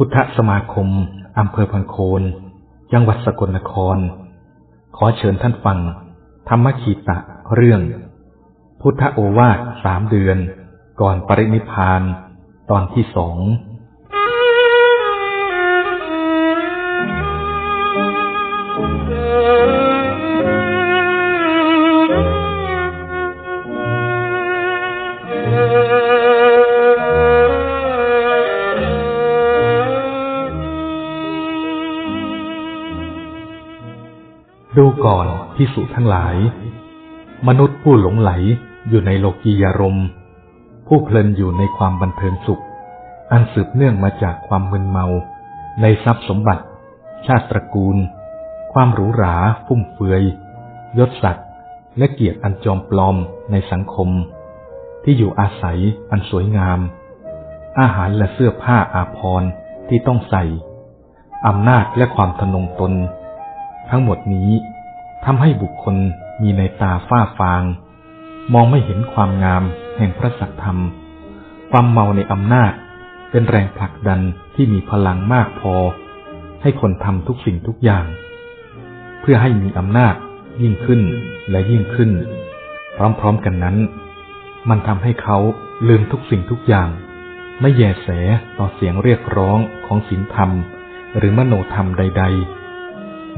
พุทธสมาคม อำเภอพังโคน จังหวัดสกลนคร ขอเชิญท่านฟัง ธรรมขีตะเรื่อง พุทธโอวาทสามเดือน ก่อนปรินิพาน ตอนที่สอง ก่อนพิสุทั้งหลาย มนุษย์ผู้หลงไหลอยู่ในโลกียารมณ์ผู้เพลินอยู่ในความบันเทิงสุข อันสืบเนื่องมาจากความมึนเมา ในทรัพย์สมบัติ ชาติตระกูล ความหรูหรา ฟุ่มเฟือย ยศศักดิ์และเกียรติอันจอมปลอมในสังคม ที่อยู่อาศัยอันสวยงาม อาหารและเสื้อผ้าอาภรณ์ที่ต้องใส่อำนาจและความทะนงตน ทั้งหมดนี้ ทำให้บุคคลมีในตาฝ้าฟาง มองไม่เห็นความงามแห่งพระสัทธรรม ความเมาในอำนาจ เป็นแรงผลักดันที่มีพลังมากพอ ให้คนทำทุกสิ่งทุกอย่าง เพื่อให้มีอำนาจยิ่งขึ้นและยิ่งขึ้น พร้อมๆกันนั้น มันทำให้เขาลืมทุกสิ่งทุกอย่าง ไม่แยแสต่อเสียงเรียกร้องของศีลธรรม หรือมโนธรรมใด ๆ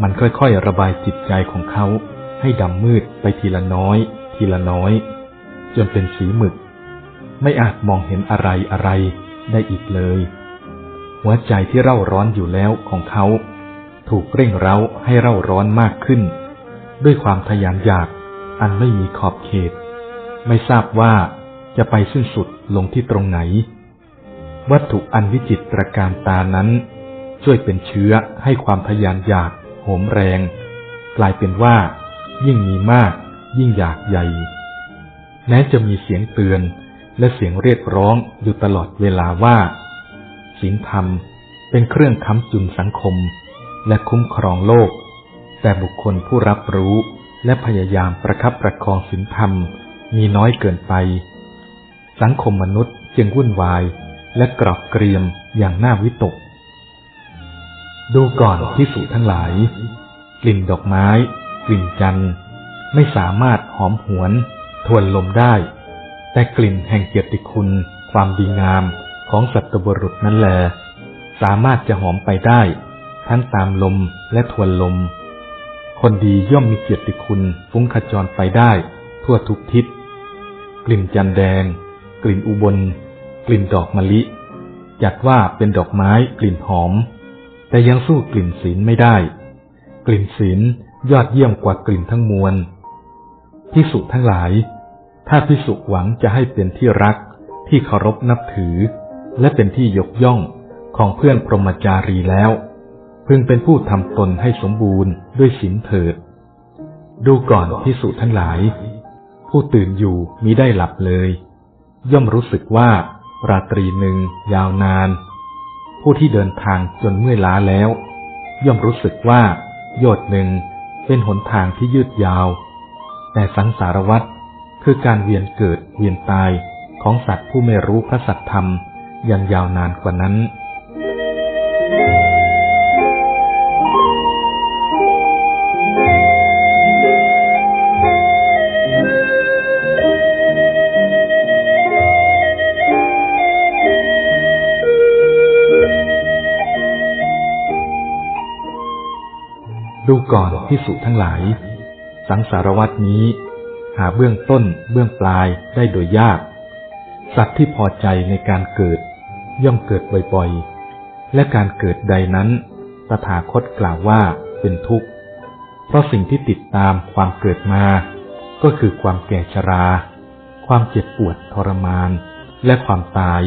มันค่อยๆระบายจิตใจของเขา ให้ดำมืดไปทีละน้อย ทีละน้อย จนเป็นสีหมึก ไม่อาจมองเห็นอะไรอะไรได้อีกเลย หัวใจที่เร่าร้อนอยู่แล้วของเขา ถูกเร่งเร้าให้เร่าร้อนมากขึ้น ด้วยความทยานอยากอันไม่มีขอบเขต ไม่ทราบว่าจะไปสิ้นสุดลงที่ตรงไหน วัตถุอันวิจิตรการตานั้น ช่วยเป็นเชื้อให้ความทยานอยาก มแรง กลายเป็นว่า ยิ่งมีมาก ยิ่งอยากใหญ่ แม้จะมีเสียงเตือนและเสียงเรียกร้องอยู่ตลอดเวลาว่าศีลธรรมเป็นเครื่องค้ำจุนสังคม และคุ้มครองโลก แต่บุคคลผู้รับรู้และพยายามประคับประคองศีลธรรมมีน้อยเกินไป สังคมมนุษย์จึงวุ่นวายและกรอบเกรียมอย่างน่าวิตก ดูก่อนที่สุทั้งหลาย กลิ่นดอกไม้ กลิ่นจันทร์ไม่สามารถหอมหวนทวนลมได้ แต่กลิ่นแห่งเกียรติคุณ ความดีงามของสัตวบุรุษนั้นแล สามารถจะหอมไปได้ ทั้งตามลมและทวนลม คนดีย่อมมีเกียรติคุณฟุ้งขจรไปได้ ทั่วทุกทิศ กลิ่นจันแดง กลิ่นอุบล กลิ่นดอกมะลิ จัดว่าเป็นดอกไม้กลิ่นหอม แต่ยังสู้กลิ่นศีลไม่ได้ กลิ่นศีลยอดเยี่ยมกว่ากลิ่นทั้งมวลพิสุทั้งหลาย ถ้าพิสุหวังจะให้เป็นที่รัก ที่เคารพนับถือ และเป็นที่ยกย่องของเพื่อนพรหมจารีแล้ว พึงเป็นผู้ทำตนให้สมบูรณ์ด้วยศีลเถิด ดูก่อนพิสุทั้งหลาย ผู้ตื่นอยู่มิได้หลับเลย ย่อมรู้สึกว่าราตรีหนึ่งยาวนาน ผู้ที่เดินทางจนเมื่อยล้าแล้ว ย่อมรู้สึกว่าโยดหนึ่งเป็นหนทางที่ยืดยาว แต่สังสารวัตรคือการเวียนเกิดเวียนตายของสัตว์ผู้ไม่รู้พระสัตธรรมยังยาวนานกว่านั้น ดูก่อนพิสุทั้งหลาย สังสารวัตนี้ หาเบื้องต้นเบื้องปลายได้โดยยาก สัตว์ที่พอใจในการเกิด ย่อมเกิดบ่อยๆ และการเกิดใดนั้น ตถาคตกล่าวว่าเป็นทุกข์ เพราะสิ่งที่ติดตามความเกิดมา ก็คือความแก่ชรา ความเจ็บปวดทรมาน และความตาย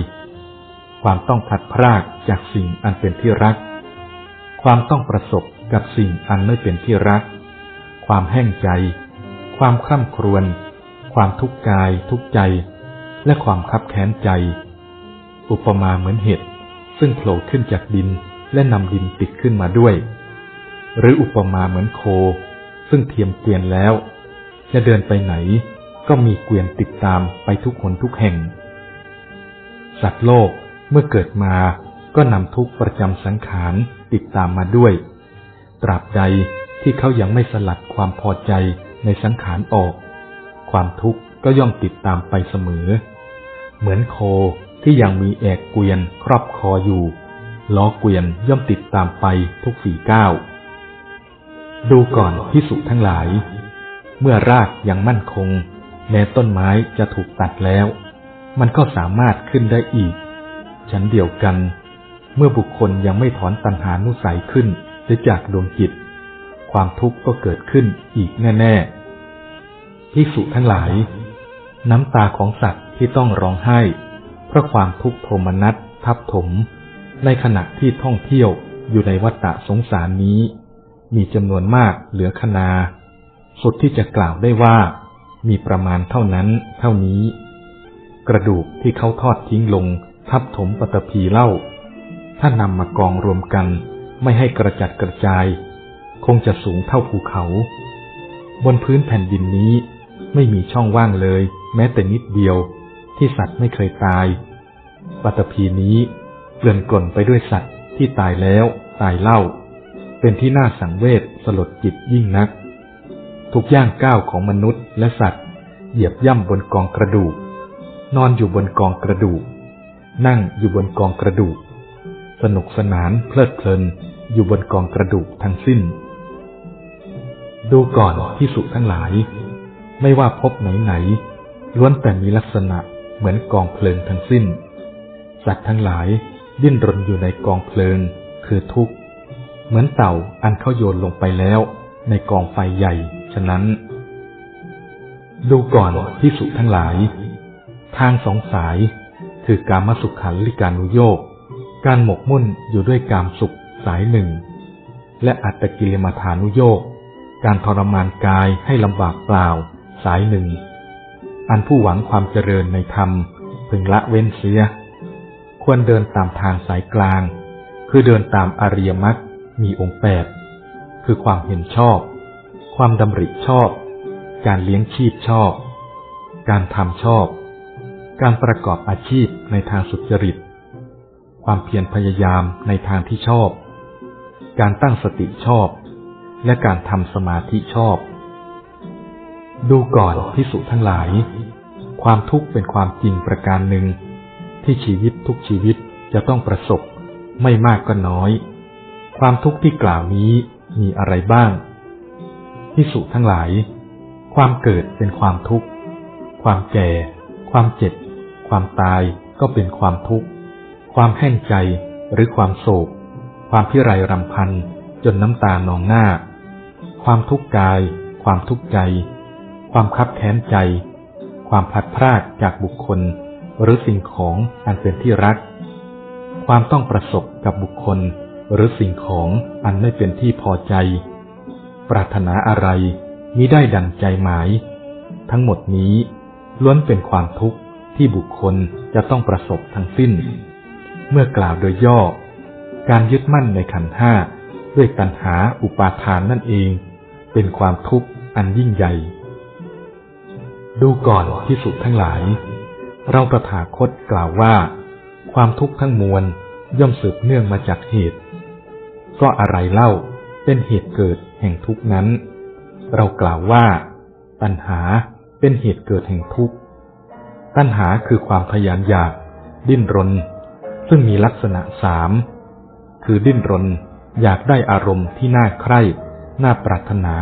ความต้องพัดพรากจากสิ่งอันเป็นที่รัก ความต้องประสบ กับสิ่งอันไม่เป็นที่รัก ความแห้งใจ ความคร่ำครวญ ความทุกข์กายทุกใจ และความคับแค้นใจ อุปมาเหมือนเห็ดซึ่งโผล่ขึ้นจากดินและนำดินติดขึ้นมาด้วย หรืออุปมาเหมือนโค ซึ่งเทียมเกวียนแล้ว จะเดินไปไหน ก็มีเกวียนติดตามไปทุกคนทุกแห่ง สัตว์โลกเมื่อเกิดมาก็นำทุกประจำสังขารติดตามมาด้วย ตราบใดที่เขายังไม่สลัดความพอใจในสังขารออก ความทุกข์ก็ย่อมติดตามไปเสมอ เหมือนโคที่ยังมีแอกเกวียนครอบคออยู่ล้อเกวียนย่อมติดตามไปทุกฝีก้าว ดูก่อนพิสุทั้งหลาย เมื่อรากยังมั่นคง แม้ต้นไม้จะถูกตัดแล้ว มันก็สามารถขึ้นได้อีก ฉันเดียวกัน เมื่อบุคคลยังไม่ถอนตัณหานุสัยขึ้น หรือจากดวงจิต ความทุกข์ก็เกิดขึ้นอีกแน่ๆพิสุทั้งหลาย น้ำตาของสัตว์ที่ต้องร้องไห้ เพราะความทุกข์โทมนัสทับถม ในขณะที่ท่องเที่ยวอยู่ในวัฏฏะสงสารนี้ มีจำนวนมากเหลือคนา สุดที่จะกล่าวได้ว่า มีประมาณเท่านั้นเท่านี้ กระดูกที่เขาทอดทิ้งลงทับถมปตพีเล่า ถ้านำมากองรวมกัน ไม่ให้กระจัดกระจาย คงจะสูงเท่าภูเขา บนพื้นแผ่นดินนี้ไม่มีช่องว่างเลย แม้แต่นิดเดียว ที่สัตว์ไม่เคยตาย ปัตพีนี้เกลื่อนกล่นไปด้วยสัตว์ที่ตายแล้ว ตายเล่า เป็นที่น่าสังเวชสลดจิตยิ่งนัก ทุกย่างก้าวของมนุษย์และสัตว์ เหยียบย่ำบนกองกระดูก นอนอยู่บนกองกระดูก นั่งอยู่บนกองกระดูก สนุกสนานเพลิดเพลิน อยู่บนกองกระดูกทั้งสิ้น ดูก่อนที่สุทั้งหลาย ไม่ว่าพบไหนๆล้วนแต่มีลักษณะเหมือนกองเพลิงทั้งสิ้น สัตว์ทั้งหลายดิ้นรนอยู่ในกองเพลิง คือทุกข์เหมือนเต่าอันเขาโยนลงไปแล้ว ในกองไฟใหญ่ฉะนั้น ดูก่อนที่สุทั้งหลาย ทางสองสาย คือกามสุขขันลิการุโยก การหมกมุ่นอยู่ด้วยกามสุขสายหนึ่ง และอัตกิลมาฐานุโยกการทรมานกายให้ลำบากเปล่า สายหนึ่ง อันผู้หวังความเจริญในธรรม พึงละเว้นเสีย ควรเดินตามทางสายกลาง คือเดินตามอริยมรรคมีองค์แปด คือความเห็นชอบ ความดำริชอบ การเลี้ยงชีพชอบ การทำชอบ การประกอบอาชีพในทางสุจริต ความเพียรพยายามในทางที่ชอบ การตั้งสติชอบ และการทำสมาธิชอบ ดูก่อนพิสุทั้งหลาย ความทุกข์เป็นความจริงประการหนึ่ง ที่ชีวิตทุกชีวิตจะต้องประสบ ไม่มากก็น้อย ความทุกข์ที่กล่าวนี้มีอะไรบ้างพิสุทั้งหลาย ความเกิดเป็นความทุกข์ ความแก่ ความเจ็บ ความตายก็เป็นความทุกข์ ความแห้งใจหรือความโศก ความพิไรรำพันจนน้ำตานองหน้า ความทุกข์กาย ความทุกข์ใจ ความคับแค้นใจ ความพลัดพรากจากบุคคล หรือสิ่งของอันเป็นที่รัก ความต้องประสบกับบุคคล หรือสิ่งของอันไม่เป็นที่พอใจ ปรารถนาอะไรมิได้ดังใจหมาย ทั้งหมดนี้ล้วนเป็นความทุกข์ที่บุคคลจะต้องประสบทั้งสิ้น เมื่อกล่าวโดยย่อ การยึดมั่นในขันห้าด้วยตัณหาอุปาทานนั่นเอง เป็นความทุกข์อันยิ่งใหญ่ ดูก่อนที่สุดทั้งหลาย เราตถาคตกล่าวว่า ความทุกข์ทั้งมวลย่อมสืบเนื่องมาจากเหตุ ก็อะไรเล่าเป็นเหตุเกิดแห่งทุกข์นั้น เรากล่าวว่า ตัณหาเป็นเหตุเกิดแห่งทุกข์ ตัณหาคือความทยานอยาก ดิ้นรน ซึ่งมีลักษณะสาม คือดิ้นรน อยากได้อารมณ์ที่น่าใคร่ น่าปรารถนา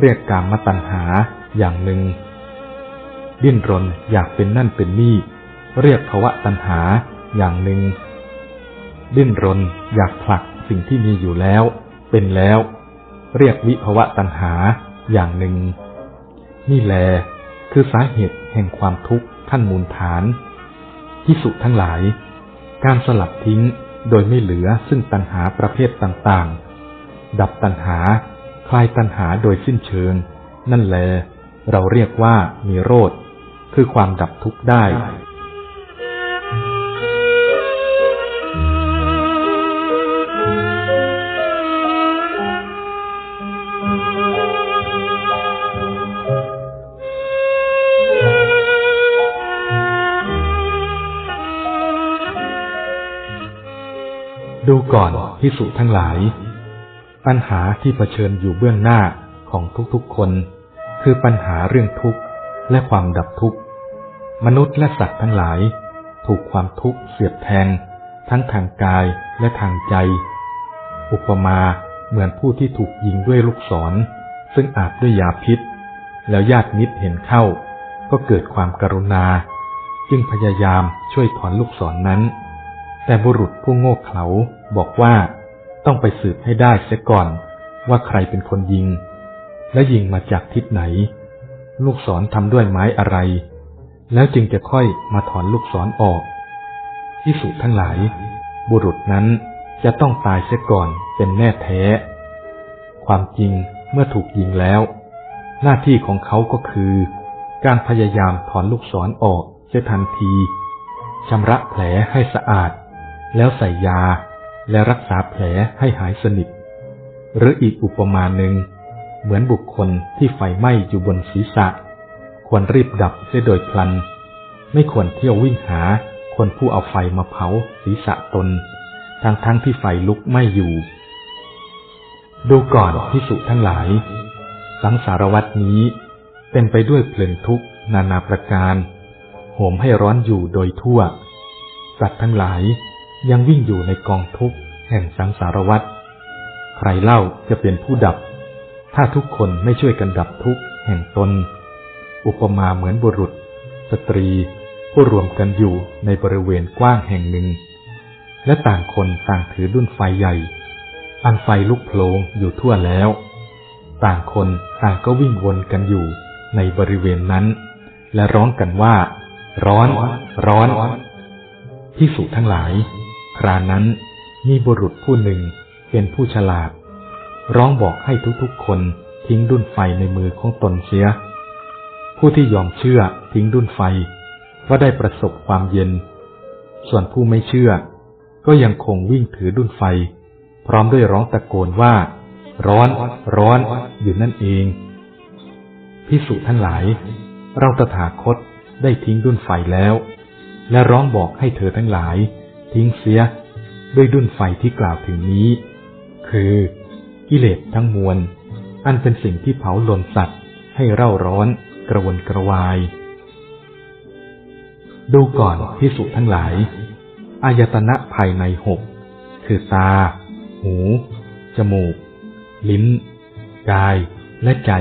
เรียกกามตัณหาอย่างหนึ่ง ดิ้นรนอยากเป็นนั่นเป็นนี่ เรียกภวะตัณหาอย่างหนึ่ง ดิ้นรนอยากผลักสิ่งที่มีอยู่แล้ว เป็นแล้ว เรียกวิภวะตัณหาอย่างหนึ่ง นี่แลคือสาเหตุแห่งความทุกข์ท่านมูลฐาน ที่สุดทั้งหลาย การสลัดทิ้งโดยไม่เหลือซึ่งตัณหาประเภทต่างๆ ดับตัณหา คลายตัณหาโดยสิ้นเชิง นั่นแล เราเรียกว่ามีโรธ คือความดับทุกข์ได้ ก่อนพิสุทั้งหลาย ปัญหาที่เผชิญอยู่เบื้องหน้าของทุกๆคน คือปัญหาเรื่องทุกข์และความดับทุกข์ มนุษย์และสัตว์ทั้งหลาย ถูกความทุกข์เสียบแทง ทั้งทางกายและทางใจ อุปมาเหมือนผู้ที่ถูกยิงด้วยลูกศร ซึ่งอาบด้วยยาพิษ แล้วญาติมิตรเห็นเข้า ก็เกิดความกรุณา จึงพยายามช่วยถอนลูกศรนนั้น แต่บุรุษผู้โง่เขลาบอกว่าต้องไปสืบให้ได้เสียก่อนว่าใครเป็นคนยิง และยิงมาจากทิศไหน ลูกศรทำด้วยไม้อะไร แล้วจึงจะค่อยมาถอนลูกศรออกที่สุดทั้งหลาย บุรุษนั้นจะต้องตายเสียก่อนเป็นแน่แท้ ความจริงเมื่อถูกยิงแล้ว หน้าที่ของเขาก็คือ การพยายามถอนลูกศรออกเสียทันทีชำระแผลให้สะอาด แล้วใส่ยาและรักษาแผลให้หายสนิท หรืออีกอุปมาหนึ่ง เหมือนบุคคลที่ไฟไหม้อยู่บนศีรษะ ควรรีบดับเสียโดยพลัน ไม่ควรเที่ยววิ่งหาคนผู้เอาไฟมาเผาศีรษะตน ทั้งทั้งที่ไฟลุกไม่อยู่ ดูก่อนพิสุทั้งหลาย สังสารวัตนี้เป็นไปด้วยเพลิงทุกนานาประการโหมให้ร้อนอยู่โดยทั่ว สัตว์ทั้งหลาย ยังวิ่งอยู่ในกองทุกข์แห่งสังสารวัตใครเล่าจะเป็นผู้ดับ ถ้าทุกคนไม่ช่วยกันดับทุกข์แห่งตน อุปมาเหมือนบุรุษ สตรี ผู้รวมกันอยู่ในบริเวณกว้างแห่งหนึ่ง และต่างคนต่างถือดุ้นไฟใหญ่ อันไฟลุกโผลงอยู่ทั่วแล้ว ต่างคนต่างก็วิ่งวนกันอยู่ในบริเวณนั้น และร้องกันว่า ร้อน ร้อนที่สุทั้งหลาย ครานั้นมีบุรุษผู้หนึ่งเป็นผู้ฉลาด ร้องบอกให้ทุกๆคนทิ้งดุนไฟในมือของตนเสีย ผู้ที่ยอมเชื่อทิ้งดุนไฟว่าได้ประสบความเย็น ส่วนผู้ไม่เชื่อ ก็ยังคงวิ่งถือดุนไฟ พร้อมด้วยร้องตะโกนว่า ร้อน ร้อนอยู่นั่นเองพิสุทั้งหลาย เราตถาคตได้ทิ้งดุนไฟแล้ว และร้องบอกให้เธอทั้งหลาย ทิ้งเสียด้วยดุนไฟที่กล่าวถึงนี้ คือกิเลสทั้งมวล อันเป็นสิ่งที่เผาลนสัตว์ให้เร่าร้อนกระวนกระวาย ดูก่อนพิสุทั้งหลาย อายตนะภายในหกคือตา หู จมูก ลิ้น กาย และใจ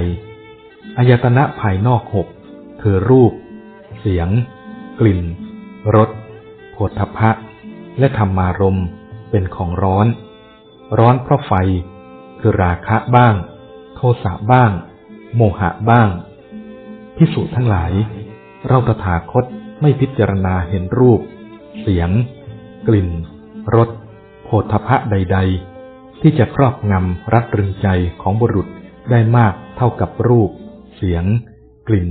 อายตนะภายนอกหกคือรูป เสียง กลิ่น รสโผฏฐัพพะ และธรรมารมณ์เป็นของร้อน ร้อนเพราะไฟ คือราคะบ้าง โทสะบ้าง โมหะบ้างพิสูจน์ทั้งหลาย เราตถาคตไม่พิจารณาเห็นรูป เสียง กลิ่นรสโผฏฐพะใด ๆ ที่จะครอบงำรัดรึงใจของบุรุษได้มากเท่ากับรูป เสียง กลิ่น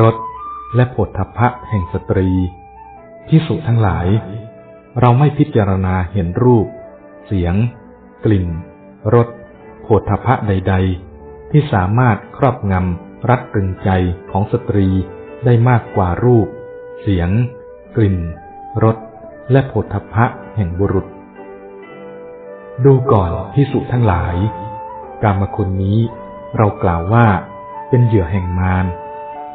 รสและโผฏฐพะแห่งสตรีพิสุทั้งหลาย เราไม่พิจารณาเห็นรูป เสียง กลิ่น รสโผฏฐพะใด ๆ ที่สามารถครอบงำรัดรึงใจของสตรีได้มากกว่ารูป เสียง กลิ่น รส และโผฏฐพพะแห่งบุรุษ ดูก่อนพิสุทั้งหลาย กามคุณนี้เรากล่าวว่า เป็นเหยื่อแห่งมาร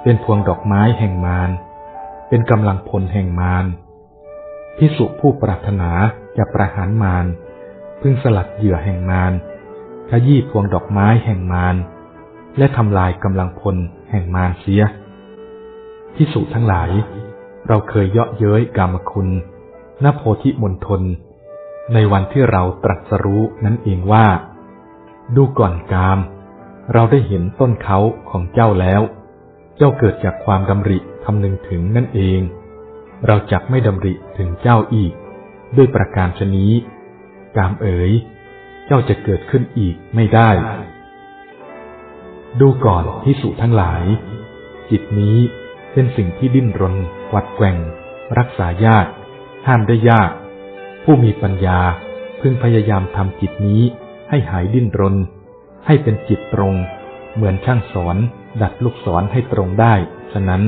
เป็นพวงดอกไม้แห่งมาร เป็นกำลังพลแห่งมาร พิสุผู้ปรารถนาจะประหารมารพึงสลัดเหยื่อแห่งมารขยี้พวงดอกไม้แห่งมารและทำลายกำลังพลแห่งมารเสียพิสุทั้งหลาย เราเคยเยาะเย้ยกามคุณณโพธิมณฑลในวันที่เราตรัสรู้นั่นเองว่า ดูก่อนกาม เราได้เห็นต้นเขาของเจ้าแล้ว เจ้าเกิดจากความดำริคำนึงถึงนั่นเอง เราจักไม่ดำริถึงเจ้าอีก ด้วยประการชนี้ กามเอ๋ย เจ้าจะเกิดขึ้นอีกไม่ได้ ดูก่อนที่สุทั้งหลาย จิตนี้เป็นสิ่งที่ดิ้นรนหวัดแกว่ง รักษายาก ห้ามได้ยาก ผู้มีปัญญาพึงพยายามทำจิตนี้ให้หายดิ้นรน ให้เป็นจิตตรง เหมือนช่างสอนดัดลูกศรให้ตรงได้ ฉะนั้น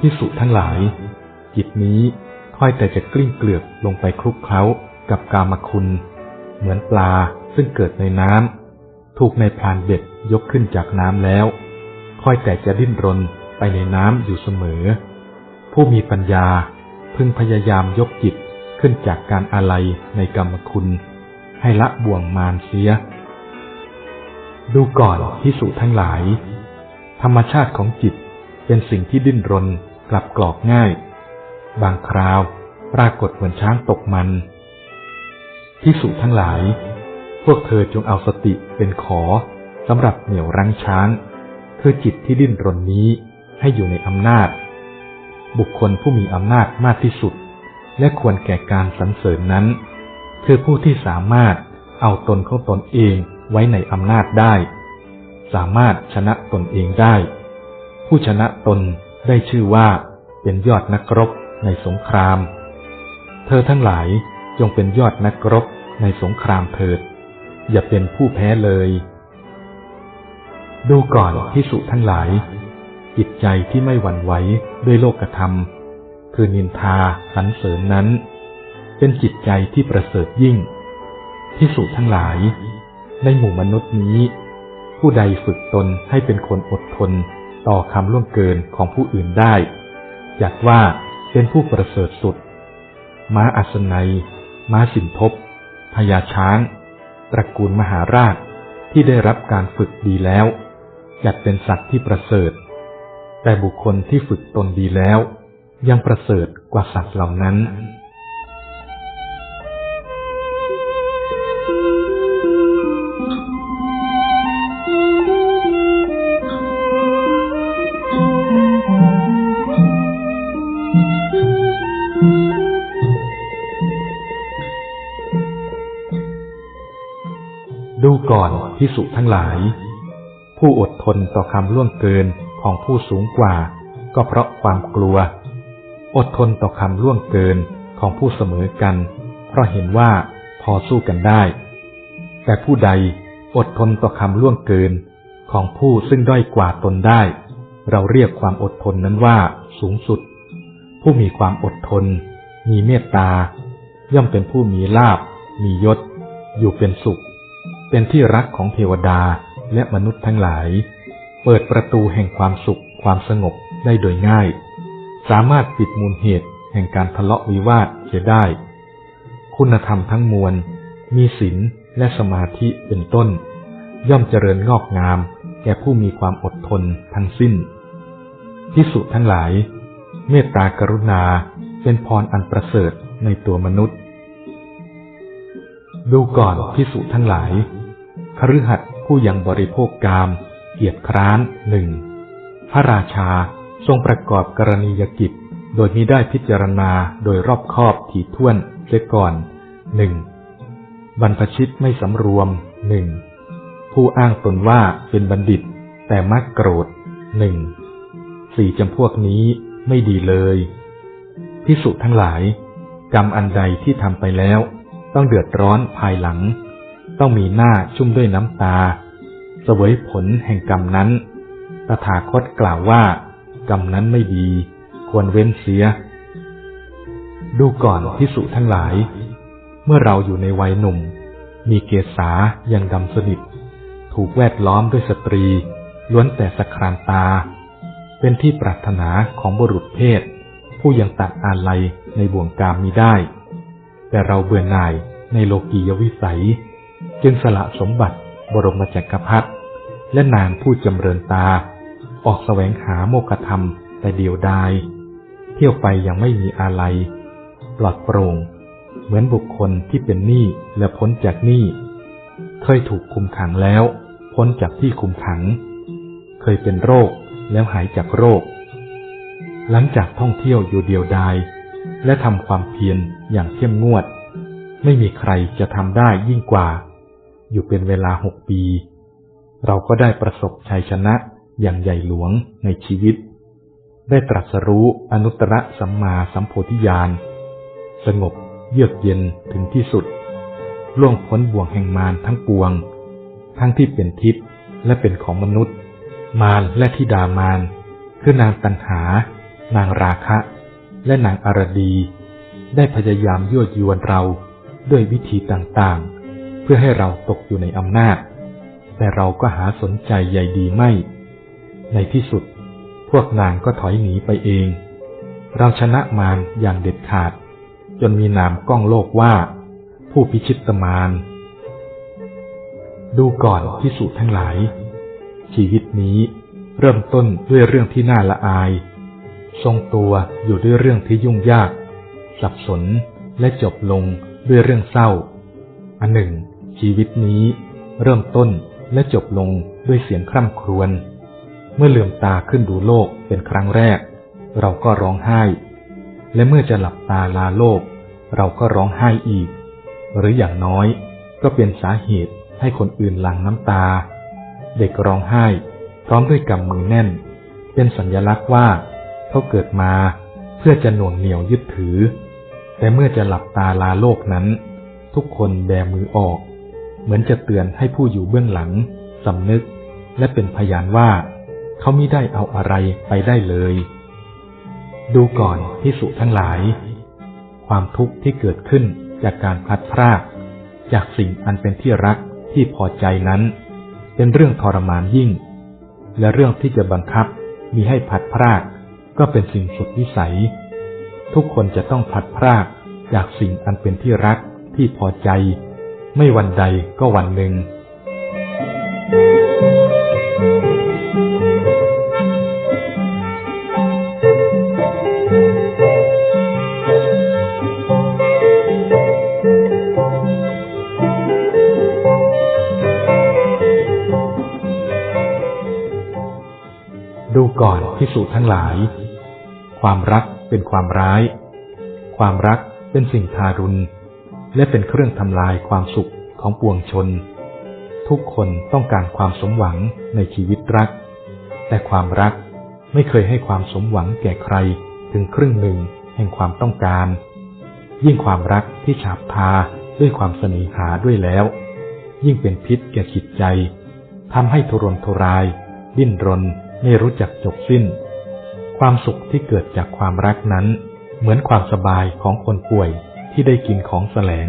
ที่สุทั้งหลาย จิตนี้ค่อยแต่จะกลิ้งเกลือกลงไปคลุกเคล้ากับกามคุณ เหมือนปลาซึ่งเกิดในน้ำถูกในพรานเบ็ดยกขึ้นจากน้ำแล้ว ค่อยแต่จะดิ้นรนไปในน้ำอยู่เสมอ ผู้มีปัญญาพึงพยายามยกจิตขึ้นจากการอะไรในกรรมคุณ ให้ละบ่วงมารเสีย ดูก่อนพิสุทั้งหลาย ธรรมชาติของจิต เป็นสิ่งที่ดิ้นรนกลับกรอกง่าย บางคราวปรากฏเหมือนช้างตกมันพิสุทั้งหลาย พวกเธอจงเอาสติเป็นขอสำหรับเหนี่ยวรั้งช้าง คือจิตที่ดิ้นรนนี้ให้อยู่ในอำนาจ บุคคลผู้มีอำนาจมากที่สุด และควรแก่การสรรเสริญนั้น คือผู้ที่สามารถเอาตนของตนเองไว้ในอำนาจได้ สามารถชนะตนเองได้ ผู้ชนะตนได้ชื่อว่าเป็นยอดนักรบในสงคราม เธอทั้งหลายจงเป็นยอดนักรบในสงครามเถิด อย่าเป็นผู้แพ้เลย ดูก่อนพิสุทั้งหลาย จิตใจที่ไม่หวั่นไหวด้วยโลกธรรม คือนินทาสรรเสริญนั้น เป็นจิตใจที่ประเสริฐยิ่งพิสุทั้งหลาย ในหมู่มนุษย์นี้ ผู้ใดฝึกตนให้เป็นคนอดทน ต่อคำล่วงเกินของผู้อื่นได้ จัดว่าเป็นผู้ประเสริฐสุด ม้าอัศนัย ม้าสินทบพญาช้าง ตระกูลมหาราชที่ได้รับการฝึกดีแล้ว จัดเป็นสัตว์ที่ประเสริฐ แต่บุคคลที่ฝึกตนดีแล้ว ยังประเสริฐกว่าสัตว์เหล่านั้น ก่อนพิสุทั้งหลาย ผู้อดทนต่อคำล่วงเกินของผู้สูงกว่า ก็เพราะความกลัว อดทนต่อคำล่วงเกินของผู้เสมอกัน เพราะเห็นว่าพอสู้กันได้ แต่ผู้ใดอดทนต่อคำล่วงเกินของผู้ซึ่งด้อยกว่าตนได้ เราเรียกความอดทนนั้นว่าสูงสุด ผู้มีความอดทน มีเมตตา ย่อมเป็นผู้มีลาบมียศ อยู่เป็นสุข เป็นที่รักของเทวดาและมนุษย์ทั้งหลาย เปิดประตูแห่งความสุขความสงบได้โดยง่าย สามารถปิดมูลเหตุแห่งการทะเลาะวิวาทเสียได้ คุณธรรมทั้งมวล มีศีลและสมาธิเป็นต้น ย่อมเจริญงอกงาม แก่ผู้มีความอดทนทั้งสิ้นพิสุทั้งหลาย เมตตากรุณาเป็นพรอันประเสริฐในตัวมนุษย์ ดูก่อนพิสุทั้งหลาย คฤหัสถ์ผู้ยังบริโภคกาม เกียรติคร้านหนึ่งพระราชาทรงประกอบกรณียกิจ โดยมิได้พิจารณาโดยรอบคอบถี่ถ้วนเสียก่อนหนึ่งบรรพชิตไม่สำรวมหนึ่งผู้อ้างตนว่าเป็นบัณฑิต แต่มักโกรธหนึ่งสี่จำพวกนี้ไม่ดีเลยพิสุทั้งหลาย กรรมอันใดที่ทำไปแล้ว ต้องเดือดร้อนภายหลัง ต้องมีหน้าชุ่มด้วยน้ำตา เสวยผลแห่งกรรมนั้น ตถาคตกล่าวว่า กรรมนั้นไม่ดี ควรเว้นเสีย ดูก่อนพิสุทั้งหลาย เมื่อเราอยู่ในวัยหนุ่ม มีเกษายังดำสนิท ถูกแวดล้อมด้วยสตรี ล้วนแต่สครานตา เป็นที่ปรารถนาของบุรุษเพศ ผู้ยังตัดอาลัยในบ่วงกามมีได้ แต่เราเบื่อหน่ายในโลกียวิสัย จึงสละสมบัติบรมจักรพรรดิและนางผู้จำเริญตา ออกแสวงหาโมกธรรมแต่เดียวดาย เที่ยวไปยังไม่มีอาลัยปลอดโปร่ง เหมือนบุคคลที่เป็นหนี้และพ้นจากหนี้เคยถูกคุมขังแล้ว พ้นจากที่คุมขัง เคยเป็นโรคแล้วหายจากโรค หลังจากท่องเที่ยวอยู่เดียวดาย และทำความเพียรอย่างเข้มงวด ไม่มีใครจะทำได้ยิ่งกว่า อยู่เป็นเวลาหกปี เราก็ได้ประสบชัยชนะอย่างใหญ่หลวงในชีวิต ได้ตรัสรู้อนุตตรสัมมาสัมโพธิญาณ สงบเยือกเย็นถึงที่สุด ล่วงพ้นบ่วงแห่งมารทั้งปวง ทั้งที่เป็นทิพย์และเป็นของมนุษย์ มารและทิดามาร คือนางตันหา นางราคะ และนางอารดี ได้พยายามยั่วยวนเราด้วยวิธีต่างๆ พื่อให้เราตกอยู่ในอำนาจ แต่เราก็หาสนใจใยดีไม่ ในที่สุด พวกนางก็ถอยหนีไปเอง เราชนะมารอย่างเด็ดขาด จนมีนามก้องโลกว่า ผู้พิชิตมารดูก่อนพิสูจน์ทั้งหลาย ชีวิตนี้เริ่มต้นด้วยเรื่องที่น่าละอาย ทรงตัวอยู่ด้วยเรื่องที่ยุ่งยาก สับสนและจบลงด้วยเรื่องเศร้า อันหนึ่ง ชีวิตนี้เริ่มต้นและจบลงด้วยเสียงคร่ำครวญ เมื่อลืมตาขึ้นดูโลกเป็นครั้งแรก เราก็ร้องไห้ และเมื่อจะหลับตาลาโลก เราก็ร้องไห้อีก หรืออย่างน้อยก็เป็นสาเหตุให้คนอื่นหลั่งน้ำตา เด็กร้องไห้ พร้อมด้วยกำมือแน่น เป็นสัญลักษณ์ว่า เขาเกิดมาเพื่อจะหน่วงเหนี่ยวยึดถือ แต่เมื่อจะหลับตาลาโลกนั้น ทุกคนแบมือออก เหมือนจะเตือนให้ผู้อยู่เบื้องหลังสำนึก และเป็นพยานว่า เขามิได้เอาอะไรไปได้เลย ดูก่อนพิสุทั้งหลาย ความทุกข์ที่เกิดขึ้นจากการพลัดพราก จากสิ่งอันเป็นที่รักที่พอใจนั้น เป็นเรื่องทรมานยิ่ง และเรื่องที่จะบังคับมีให้พัดพรากก็เป็นสิ่งสุดวิสัย ทุกคนจะต้องพัดพรากจากสิ่งอันเป็นที่รักที่พอใจ ไม่วันใดก็วันหนึ่ง ดูก่อนพิสูจน์ทั้งหลาย ความรักเป็นความร้าย ความรักเป็นสิ่งทารุณ และเป็นเครื่องทำลายความสุขของปวงชน ทุกคนต้องการความสมหวังในชีวิตรัก แต่ความรักไม่เคยให้ความสมหวังแก่ใครถึงครึ่งหนึ่งแห่งความต้องการ ยิ่งความรักที่ฉาบทาด้วยความเสน่หาด้วยแล้ว ยิ่งเป็นพิษแก่จิตใจทำให้ทุรนทุราย ดิ้นรนไม่รู้จักจบสิ้น ความสุขที่เกิดจากความรักนั้น เหมือนความสบายของคนป่วย ที่ได้กินของแสลง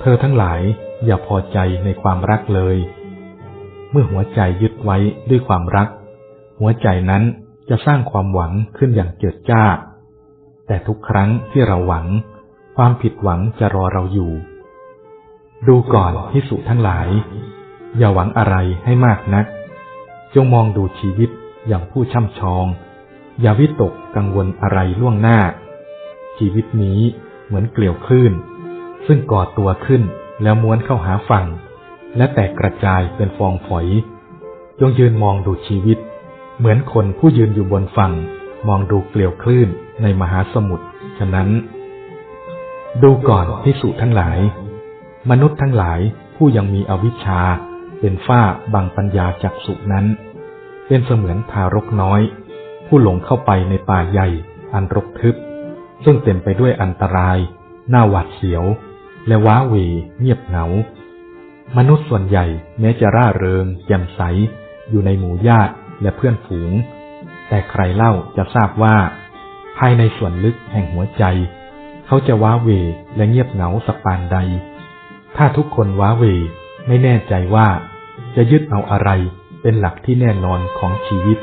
เธอทั้งหลายอย่าพอใจในความรักเลย เมื่อหัวใจยึดไว้ด้วยความรัก หัวใจนั้นจะสร้างความหวังขึ้นอย่างเจิดจ้า แต่ทุกครั้งที่เราหวัง ความผิดหวังจะรอเราอยู่ ดูก่อนพิสุทั้งหลาย อย่าหวังอะไรให้มากนัก จงมองดูชีวิตอย่างผู้ช่ำชอง อย่าวิตกกังวลอะไรล่วงหน้า ชีวิตนี้ เหมือนเกลียวคลื่น ซึ่งก่อตัวขึ้นแล้วม้วนเข้าหาฝั่ง และแตกกระจายเป็นฟองฝอย จงยืนมองดูชีวิต เหมือนคนผู้ยืนอยู่บนฝั่ง มองดูเกลียวคลื่นในมหาสมุทรฉะนั้น ดูก่อนพิสุทั้งหลาย มนุษย์ทั้งหลายผู้ยังมีอวิชชา เป็นฝ้าบังปัญญาจักสุนั้น เป็นเสมือนทารกน้อย ผู้หลงเข้าไปในป่าใหญ่อันรกทึบ ซึ่งเต็มไปด้วยอันตราย หน้าหวาดเสียว และว้าเหวเงียบเหงา มนุษย์ส่วนใหญ่แม้จะร่าเริงแจ่มใส อยู่ในหมู่ญาติและเพื่อนฝูง แต่ใครเล่าจะทราบว่า ภายในส่วนลึกแห่งหัวใจ เขาจะว้าเหวและเงียบเหงาสักปานใด ถ้าทุกคนว้าเหวไม่แน่ใจว่า จะยึดเอาอะไรเป็นหลักที่แน่นอนของชีวิต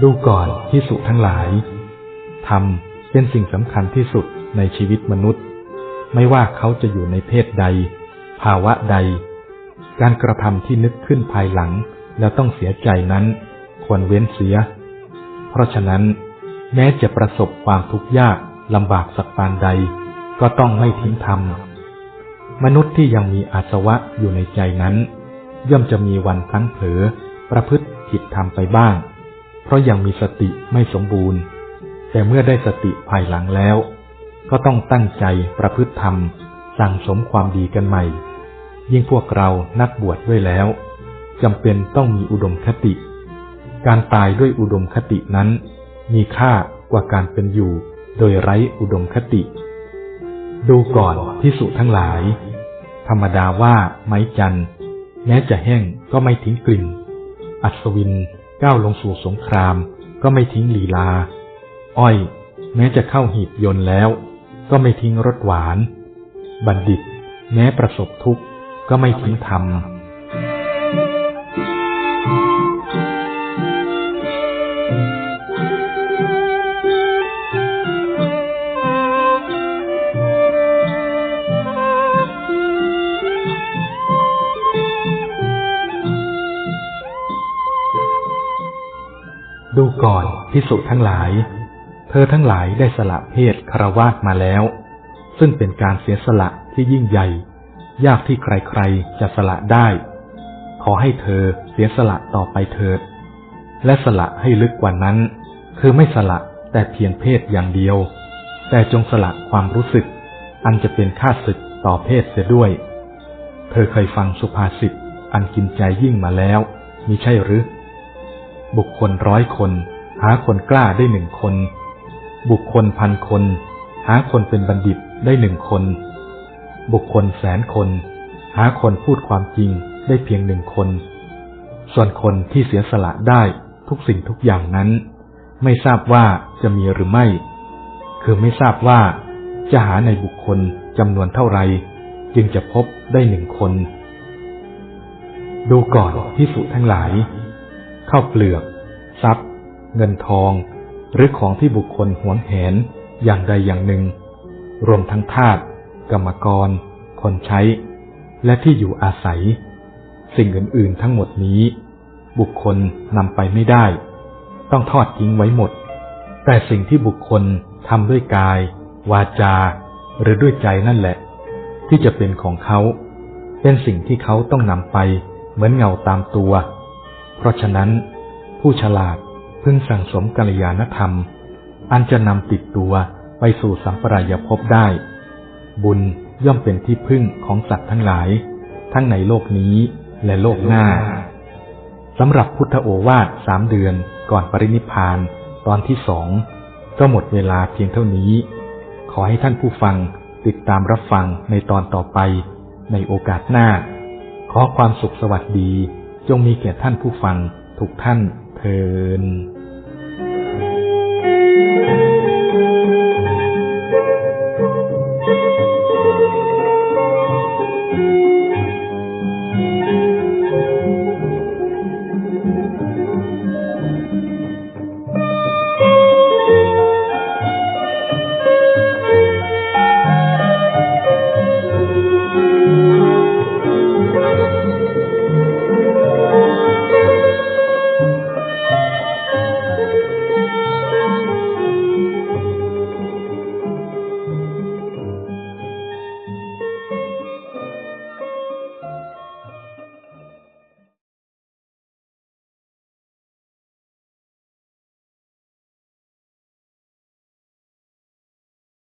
ดูก่อนที่สุทั้งหลายธรรม เป็นสิ่งสำคัญที่สุดในชีวิตมนุษย์ ไม่ว่าเขาจะอยู่ในเพศใด ภาวะใด การกระทำที่นึกขึ้นภายหลัง แล้วต้องเสียใจนั้น ควรเว้นเสีย เพราะฉะนั้น แม้จะประสบความทุกข์ยากลำบากสักปานใด ก็ต้องไม่ทิ้งธรรมมนุษย์ที่ยังมีอาสวะอยู่ในใจนั้น ย่อมจะมีวันพลั้งเผลอประพฤติผิดธรรมไปบ้าง เพราะยังมีสติไม่สมบูรณ์ แต่เมื่อได้สติภายหลังแล้ว ก็ต้องตั้งใจประพฤติธรรม สั่งสมความดีกันใหม่ ยิ่งพวกเรานักบวชด้วยแล้วจำเป็นต้องมีอุดมคติ การตายด้วยอุดมคตินั้น มีค่ากว่าการเป็นอยู่ โดยไร้อุดมคติ ดูก่อนพิสุทั้งหลาย ธรรมดาว่าไม้จันแม้จะแห้งก็ไม่ทิ้งกลิ่น อัศวินก้าวลงสู่สงครามก็ไม่ทิ้งลีลา อ้อย แม้จะเข้าหีบยนต์แล้ว ก็ไม่ทิ้งรสหวาน บัณฑิต แม้ประสบทุกข์ก็ไม่ทิ้งธรรมดูก่อนพิสุทั้งหลาย เธอทั้งหลายได้สละเพศคารวาสมาแล้ว ซึ่งเป็นการเสียสละที่ยิ่งใหญ่ ยากที่ใครๆจะสละได้ ขอให้เธอเสียสละต่อไปเถิด และสละให้ลึกกว่านั้น คือไม่สละแต่เพียงเพศอย่างเดียว แต่จงสละความรู้สึก อันจะเป็นค่าศึกต่อเพศเสียด้วย เธอเคยฟังสุภาษิตอันกินใจยิ่งมาแล้วมิใช่หรือ บุคคลร้อยคน หาคนกล้าได้หนึ่งคน บุคคลพันคน หาคนเป็นบัณฑิตได้หนึ่งคน บุคคลแสนคน หาคนพูดความจริงได้เพียงหนึ่งคน ส่วนคนที่เสียสละได้ทุกสิ่งทุกอย่างนั้น ไม่ทราบว่าจะมีหรือไม่ คือไม่ทราบว่าจะหาในบุคคลจำนวนเท่าไหร่จึงจะพบได้หนึ่งคน ดูก่อนพิสุทั้งหลาย เข้าเปลือก ทรัพย์ เงินทอง หรือของที่บุคคลหวงแหนอย่างใดอย่างหนึ่ง รวมทั้งทาสกรรมกร คนใช้ และที่อยู่อาศัย สิ่งอื่น ๆ ทั้งหมดนี้ บุคคลนำไปไม่ได้ ต้องทอดทิ้งไว้หมด แต่สิ่งที่บุคคลทำด้วยกาย วาจา หรือด้วยใจนั่นแหละ ที่จะเป็นของเขา เป็นสิ่งที่เขาต้องนำไปเหมือนเงาตามตัว เพราะฉะนั้น ผู้ฉลาด พึงสั่งสมกัลยาณธรรม อันจะนำติดตัวไปสู่สัมปรายภพได้ บุญย่อมเป็นที่พึ่งของสัตว์ทั้งหลาย ทั้งในโลกนี้และโลกหน้าสำหรับพุทธโอวาทสามเดือนก่อนปรินิพพานตอนที่สองก็หมดเวลาเพียงเท่านี้ ขอให้ท่านผู้ฟังติดตามรับฟังในตอนต่อไป ในโอกาสหน้า ขอความสุขสวัสดี จงมีแก่ท่านผู้ฟังทุกท่าน เทิน